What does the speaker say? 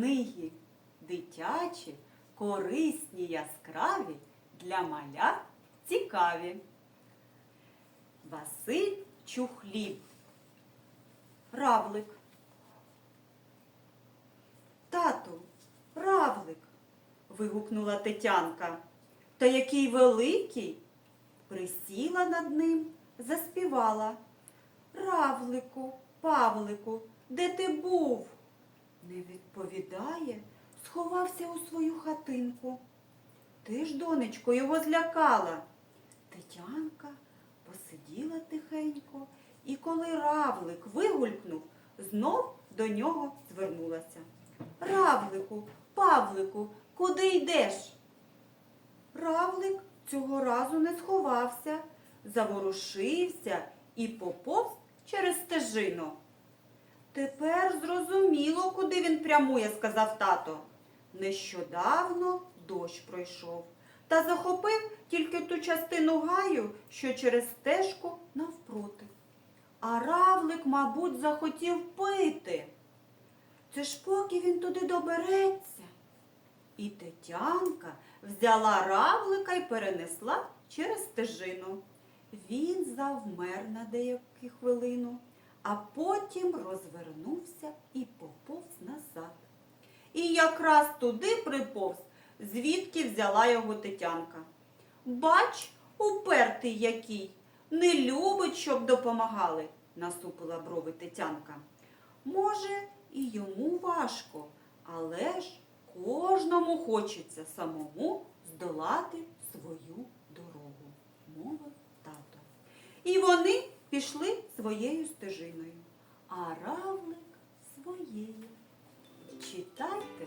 Книги дитячі, корисні, яскраві, для маля цікаві. Василь Чухлів. Равлик. Тату, равлик. вигукнула Тетянка. Та який великий. Присіла над ним, заспівала. Равлику, Павлику, де ти був? Не відповідає, сховався у свою хатинку. Ти ж, донечко, його злякала. Тетянка посиділа тихенько, і коли равлик вигулькнув, знов до нього звернулася. Равлику, Павлику, куди йдеш? Равлик цього разу не сховався, заворушився і поповз через стежину. Тепер зрозуміло, куди він прямує, сказав тато. Нещодавно дощ пройшов та захопив тільки ту частину гаю, що через стежку навпроти. А равлик, мабуть, захотів пити. Це ж поки він туди добереться. І Тетянка взяла равлика і перенесла через стежину. Він завмер на деяку хвилину, а потім розвернувся і поповз назад. І якраз туди приповз, звідки взяла його Тетянка. Бач, упертий який, не любить, щоб допомагали, насупила брови Тетянка. Може, і йому важко, але ж кожному хочеться самому здолати свою дорогу, мовив пішли своєю стежиною, а равлик своєю. Читайте